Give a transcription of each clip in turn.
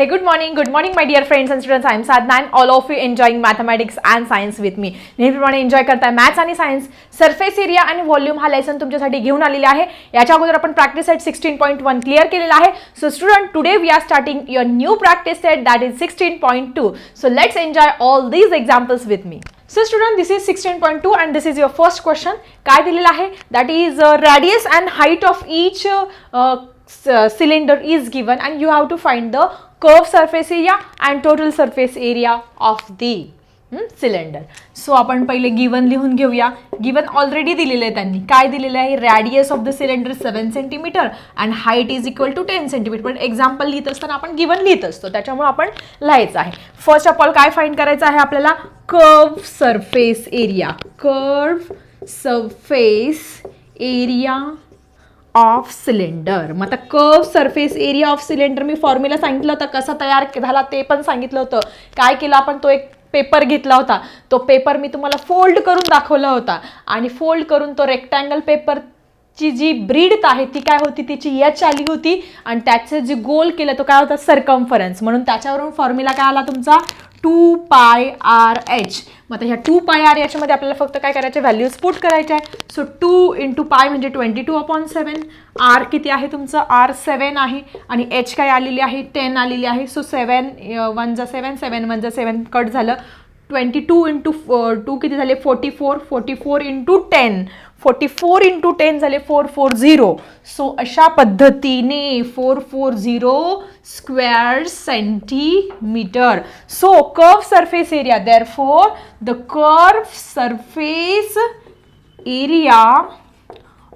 Hey, good morning, good morning, my dear friends and students. I am Sadna and all of you enjoying mathematics and science with me. नेहमीप्रमाणे enjoy करताय maths आणि science surface area आणि volume हा lesson तुमच्यासाठी घेऊन आलेला आहे याच्या अगोदर आपण practice set sixteen point one clear केलेला आहे so student today we are starting your new practice set that is sixteen point two so let's enjoy all these examples with me so student this is sixteen point two and this is your first question काय दिलेलं आहे that is radius and height of each uh, s- cylinder is given and you have to find the curved surface area and total surface area of the hmm, cylinder so आपण पहिले given लिहून घेऊया. Given already दिलेलं आहे त्यांनी. काय दिलेलं आहे? Radius of the cylinder seven centimetre and height is equal to ten centimetre पण एक्झाम्पल लिहित असताना आपण गिवन लिहित असतो. त्याच्यामुळे आपण लिहायचं आहे. फर्स्ट ऑफ ऑल काय फाईंड करायचं आहे आपल्याला? Curve surface area curve surface area of cylinder. मग आता curve surface area of cylinder me formula सांगितलं होतं कसा तयार झाला ते पण सांगितलं होतं. काय केलं आपण? तो एक पेपर घेतला होता. तो पेपर मी तुम्हाला फोल्ड करून दाखवला होता. आणि फोल्ड करून तो रेक्टँगल पेपर ची जी ब्रीड आहे ती काय होती? तिची यच आली होती. आणि त्याचे जे गोल केलं तो काय होता? सरकम्फरन्स म्हणून त्याच्यावरून फॉर्म्युला काय आला तुमचा? To pi r H. मग आता ह्या टू पाय आर याच्यामध्ये आपल्याला फक्त काय करायचे? व्हॅल्यूज पुट करायचे आहे. सो टू इंटू पाय म्हणजे twenty two upon seven r किती आहे तुमचं? आर सेवन आहे. आणि एच काय आलेली आहे? टेन आलेली आहे. सो सेवन वन जा सेवन सेवन वन जा सेवन कट झालं ट्वेंटी टू इंटू टू किती झाले? Forty four. Forty four into ten forty four into ten झाले फोर फोर झिरो. सो अशा पद्धतीने four four zero square centimetre so curve surface area therefore the curve surface area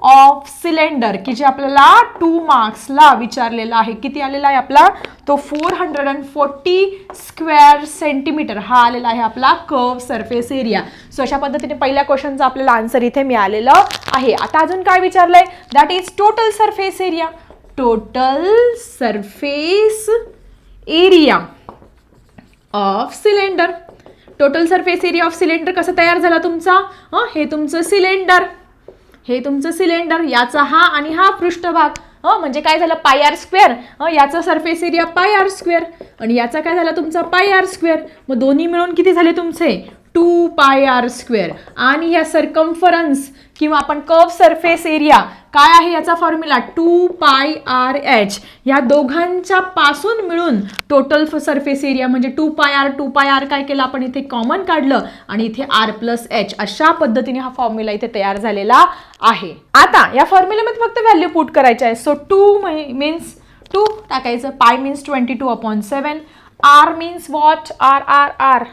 of cylinder की जे आपल्याला to मार्क्सला विचारलेला आहे. किती आलेला आहे आपला? तो four hundred and forty square centimetre हा आलेला आहे आपला कर्व सरफेस एरिया सो अशा पद्धतीने पहिल्या क्वेश्चनचा आपल्याला आन्सर इथे मिळालेलं आहे. आता अजून काय विचारलंय? That is total surface area total surface area of cylinder total surface area of cylinder कसं तयार झाला तुमचा? हे तुमचं सिलेंडर हे तुमचं सिलेंडर याचा हा आणि हा पृष्ठभाग. हं म्हणजे काय झालं? पाय आर स्क्वेअर याचा surface area pi r square आणि याचा काय झाला तुमचा? पाय आर स्क्वेअर मग दोन्ही मिळून किती झाले तुमचे? To pi r square. आणि या सरकम्फरन्स किंवा आपण कव सरफेस एरिया काय आहे याचा formula two pi r h. या दोघांच्या पासून मिळून टोटल सरफेस एरिया म्हणजे two pi r two pi r काय केलं आपण इथे कॉमन काढलं आणि इथे आर प्लस एच. अशा पद्धतीने हा फॉर्म्युला इथे तयार झालेला आहे. आता या फॉर्म्युलामध्ये फक्त व्हॅल्यू पुट करायचं आहे. सो टू मीन्स टू टाकायचं. Pi means twenty two upon seven r means what r r r.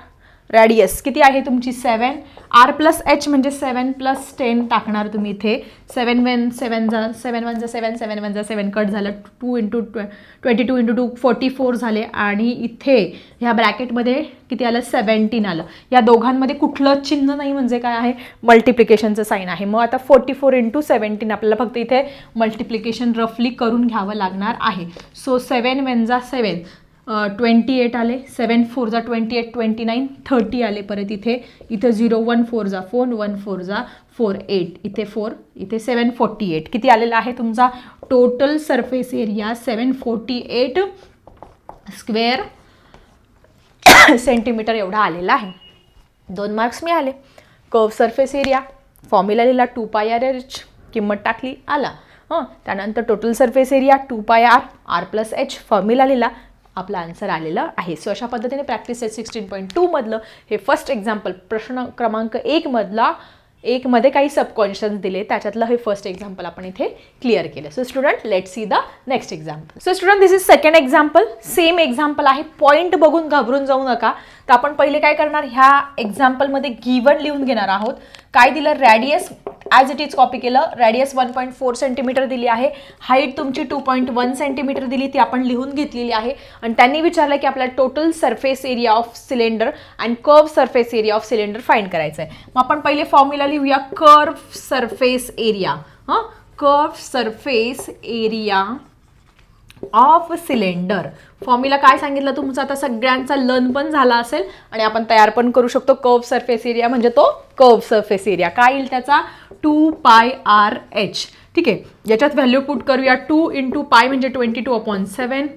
Radius किती आहे तुमची सेवन आर प्लस एच म्हणजे सेवन प्लस टेन टाकणार तुम्ही इथे. सेवन वन सेवन जा सेवन वन जा सेवन सेवन वन जा सेवन कट झालं two into ट्वे twenty two into two forty four झाले. आणि इथे ह्या ब्रॅकेटमध्ये किती आलं? सेवन्टीन आलं. या दोघांमध्ये कुठलं चिन्ह नाही म्हणजे काय आहे? मल्टिप्लिकेशनचं साईन आहे. मग आता फोर्टी फोर इंटू सेवन्टीन आपल्याला फक्त इथे मल्टिप्लिकेशन रफली करून घ्यावं लागणार आहे. सो सेवन वन जा सेवन ट्वेंटी एट आले सेवन फोर जा twenty eight twenty nine thirty आले परत इथे. इथे झिरो वन फोर जा फोन वन फोर जा फोर एट इथे फोर इथे सेवन फोर्टी एट किती आलेला आहे तुमचा? Total surface area seven forty eight square centimetre एवढा आलेला आहे. दोन मार्क्स मिळाले कर्व सरफेस एरिया फॉर्म्युला लिहिला टू पाय आर एच किंमत टाकली आला. हं त्यानंतर total surface area two pi r r plus h formula लिहिला आपला आन्सर आलेला आहे. सो अशा पद्धतीने प्रॅक्टिस आहे सिक्स्टीन पॉईंट टूमधलं हे फर्स्ट एक्झाम्पल प्रश्न क्रमांक एकमधला एकमध्ये काही सबकॉन्शियस दिले त्याच्यातलं हे फर्स्ट एक्झाम्पल आपण इथे क्लिअर केलं. So student let see the next example so student this is second example same example आहे. पॉईंट बघून घाबरून जाऊ नका. तर आपण पहिले काय करणार? ह्या एक्झाम्पलमध्ये गिवन लिहून घेणार आहोत. काय दिलं? Radius as it is copy केलं. Radius one point four centimetre दिली आहे. हाईट तुमची टू पॉईंट वन सेंटीमीटर दिली. ती आपण लिहून घेतलेली आहे. आणि त्यांनी विचारलं की आपल्याला total surface area of cylinder and curve surface area of cylinder find करायचं आहे मग आपण पहिले फॉर्म्युला लिहूया. कर्व सरफेस एरिया हां? Curve surface area of cylinder. Formula काय सांगितलं तुमचं? आता सगळ्यांचा लर्न पण झाला असेल आणि आपण तयार पण करू शकतो. कर्व सरफेस एरिया म्हणजे तो कर्व सरफेस एरिया. काय येईल त्याचा? To pi r H. ठीक आहे? याच्यात व्हॅल्यू पुट करूया. टू इंटू पाय म्हणजे twenty two upon seven.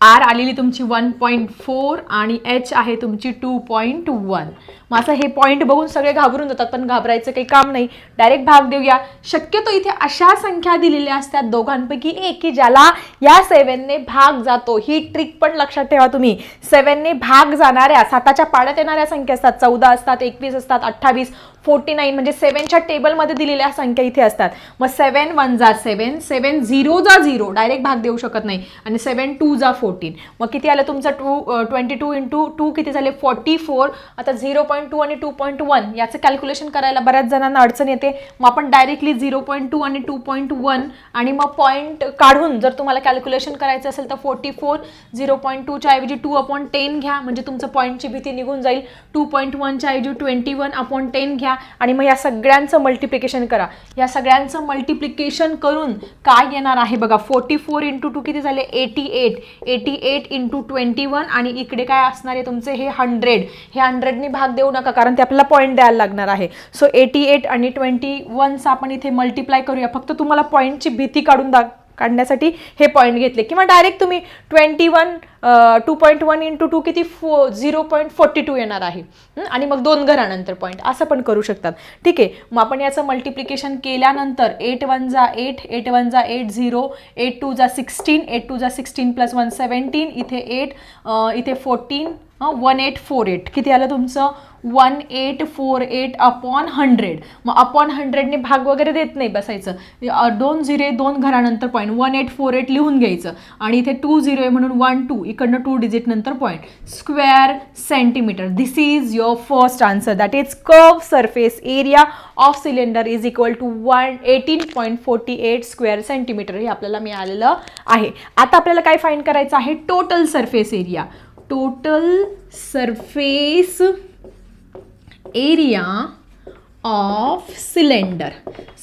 R आलेली तुमची वन पॉईंट फोर आणि एच आहे तुमची टू पॉईंट वन. मग असं हे पॉईंट बघून सगळे घाबरून जातात पण घाबरायचं काही काम नाही. डायरेक्ट भाग देऊया. शक्यतो इथे अशा संख्या दिलेल्या असतात दोघांपैकी एक की ज्याला या सेवनने भाग जातो. ही ट्रिक पण लक्षात ठेवा तुम्ही. सेवनने भाग जाणाऱ्या साताच्या पाड्यात येणाऱ्या संख्या असतात. चौदा असतात एकवीस असतात अठ्ठावीस फोर्टी नाईन म्हणजे सेवनच्या टेबलमध्ये दिलेल्या संख्या इथे असतात. मग सेवन वन जा सेवन सेवन झिरो जा झिरो डायरेक्ट भाग देऊ शकत नाही. आणि सेवन टू जा फोर्टीन मग किती आलं तुमचं two twenty two into two किती झाले? फोर्टी फोर आता झिरो पॉईंट टू आणि टू पॉईंट वन याचं कॅल्क्युलेशन करायला बऱ्याच जणांना अडचण येते. मग आपण डायरेक्टली झिरो पॉईंट टू आणि टू पॉईंट वन आणि मग पॉईंट काढून जर तुम्हाला कॅल्क्युलेशन करायचं असेल तर फोर्टी फोर झिरो पॉईंट टूच्या ऐवजी टू अपॉन टेन घ्या. म्हणजे तुमचं पॉईंटची भीती निघून जाईल. टू पॉईंट वनच्या ऐवजी ट्वेंटी वन अपॉन टेन घ्या. आणि मग या सगळ्यांचं मल्टिप्लिकेशन करा. या सगळ्यांचं मल्टिप्लिकेशन करून काय येणार आहे बघा? फोर्टी फोर इंटू टू किती झाले? Eighty eight eighty eight into twenty one आणि इकडे काय असणार आहे तुमचे? हे हंड्रेड हे हंड्रेडने भाग देऊ नका कारण ते आपल्याला पॉईंट द्यायला लागणार आहे. सो एटी एट आणि ट्वेंटी वनचा आपण इथे मल्टिप्लाय करूया. फक्त तुम्हाला पॉईंटची भीती काढून दा काढण्यासाठी हे पॉईंट घेतले. किंवा डायरेक्ट तुम्ही twenty one two point one into two किती? Four zero point forty two येणार आहे. आणि मग दोन घरानंतर पॉईंट असं पण करू शकतात. ठीक आहे? मग आपण याचं मल्टिप्लिकेशन केल्यानंतर एट वन जा एट एट वन जा एट झिरो एट टू जा सिक्स्टीन एट टू जा सिक्स्टीन प्लस वन सेवन्टीन इथे एट इथे fourteen one eight four eight किती आलं तुमचं? One eight four eight upon hundred मग अपॉन हंड्रेडने भाग वगैरे देत नाही बसायचं. दोन झिरे दोन घरानंतर point one eight four eight लिहून घ्यायचं. आणि इथे टू झिरो आहे म्हणून वन टू इकडनं टू डिजिट नंतर point square centimetre this is your first answer that is curve surface area of cylinder is equal to one eighteen point forty eight square centimetre हे आपल्याला मिळालेलं आहे. आता आपल्याला काय फाईंड करायचं आहे? Total surface area total surface area of cylinder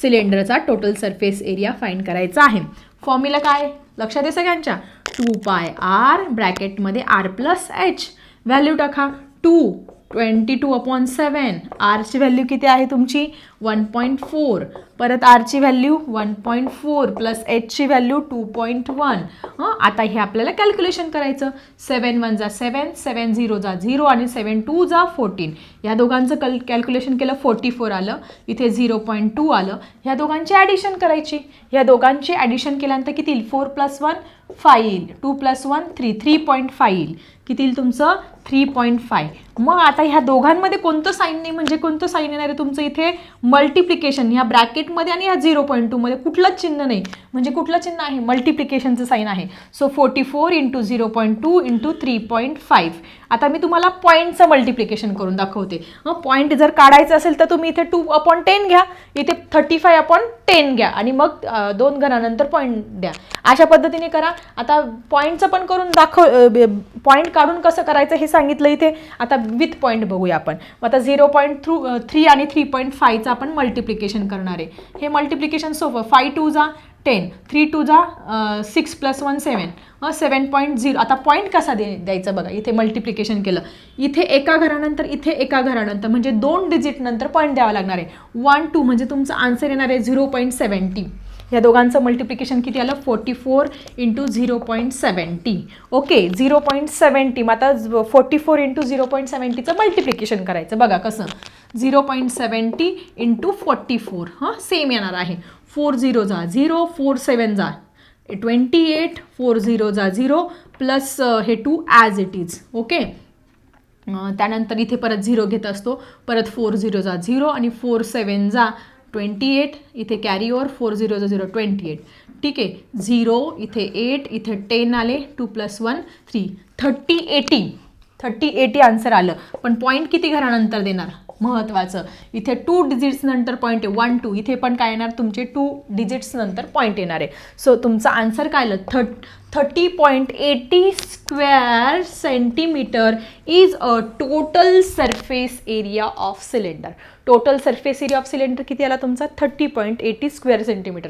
सिलेंडरचा टोटल सरफेस एरिया फाईंड करायचा आहे. फॉर्म्युला काय? लक्षात आहे सगळ्यांच्या? टू पाय आर ब्रॅकेटमध्ये आर प्लस एच व्हॅल्यू टाका. Two twenty two upon seven आरची व्हॅल्यू किती आहे तुमची? वन पॉईंट फोर परत आरची value one point four plus एचची value two point one हां आता हे आपल्याला कॅल्क्युलेशन करायचं. सेवन वन जा सेवन सेवन झिरो जा झिरो आणि सेवन टू जा फोर्टीन या दोघांचं कल कॅल्क्युलेशन केलं फोर्टी फोर आलं इथे झिरो पॉईंट टू आलं. ह्या दोघांची ॲडिशन करायची. या दोघांची ॲडिशन केल्यानंतर किती येईल? फोर प्लस वन फाय येईल. Two plus one three three point five येईल. किती येईल तुमचं? थ्री पॉईंट फाय मग आता ह्या दोघांमध्ये कोणतं साईन नाही? म्हणजे कोणतं साईन येणार आहे तुमचं इथे? मल्टिप्लिकेशन ह्या एकमध्ये आणि ह्या झिरो पॉईंट टूमध्ये कुठलंच चिन्ह नाही. म्हणजे कुठलं चिन्ह आहे? मल्टिप्लिकेशनचं साईन आहे. So forty four into zero point two into three point five आता मी तुम्हाला पॉईंटचं मल्टिप्लिकेशन करून दाखवते. मग पॉईंट जर काढायचं असेल तर तुम्ही इथे टू अपॉन टेन घ्या. इथे थर्टी फाय अपॉन टेन घ्या आणि मग दोन घरानंतर पॉईंट द्या. अशा पद्धतीने करा. आता पॉईंटचं पण करून दाखव पॉईंट काढून कसं करायचं हे सांगितलं इथे. आता विथ पॉईंट बघूया आपण. आता झिरो पॉईंट थ्रू थ्री आणि थ्री पॉईंट फायचं आपण मल्टिप्लिकेशन करणार आहे. हे मल्टिप्लिकेशन सोपं. फाय टू जा टेन. थ्री टू जा six plus one seven seven point zero आता पॉईंट कसा दे द्यायचा बघा. इथे मल्टिप्लिकेशन केलं. इथे एका घरानंतर इथे एका घरानंतर. म्हणजे दोन डिजिट नंतर पॉईंट द्यावा लागणार आहे. वन टू म्हणजे तुमचं आन्सर येणार आहे झिरो पॉईंट सेवन्टी या दोघांचं मल्टिप्लिकेशन किती आलं? Forty four into zero point seventy okay zero point seventy मग आता forty four into zero point सेवन्टीचं multiplication करायचं. बघा कसं? Zero point seventy into forty four हां? सेम येणार आहे. फोर झिरो जा झिरो फोर सेवन जा. ट्वेंटी एट फोर झिरो जा झिरो प्लस हे two as it is okay त्यानंतर इथे परत झिरो घेत असतो परत फोर झिरो जा झिरो आणि फोर सेवन जा ट्वेंटी एट इथे कॅरी ओवर फोर झिरो जा झिरो ट्वेंटी एट ठीक आहे? झिरो इथे एट इथे टेन आले two plus one three thirty eighty thirty eighty answer आलं. पण पॉईंट किती घरानंतर देणार? महत्त्वाचं इथे टू डिजिट्स नंतर पॉईंट आहे. वन टू इथे पण काय येणार? तुमचे टू डिजिट्स नंतर पॉईंट येणार आहे. सो तुमचा आन्सर काय आलं? Thirty thirty point eighty square centimetre is a total surface area of cylinder total surface area of cylinder किती आला तुमचा? Thirty point eighty square centimetre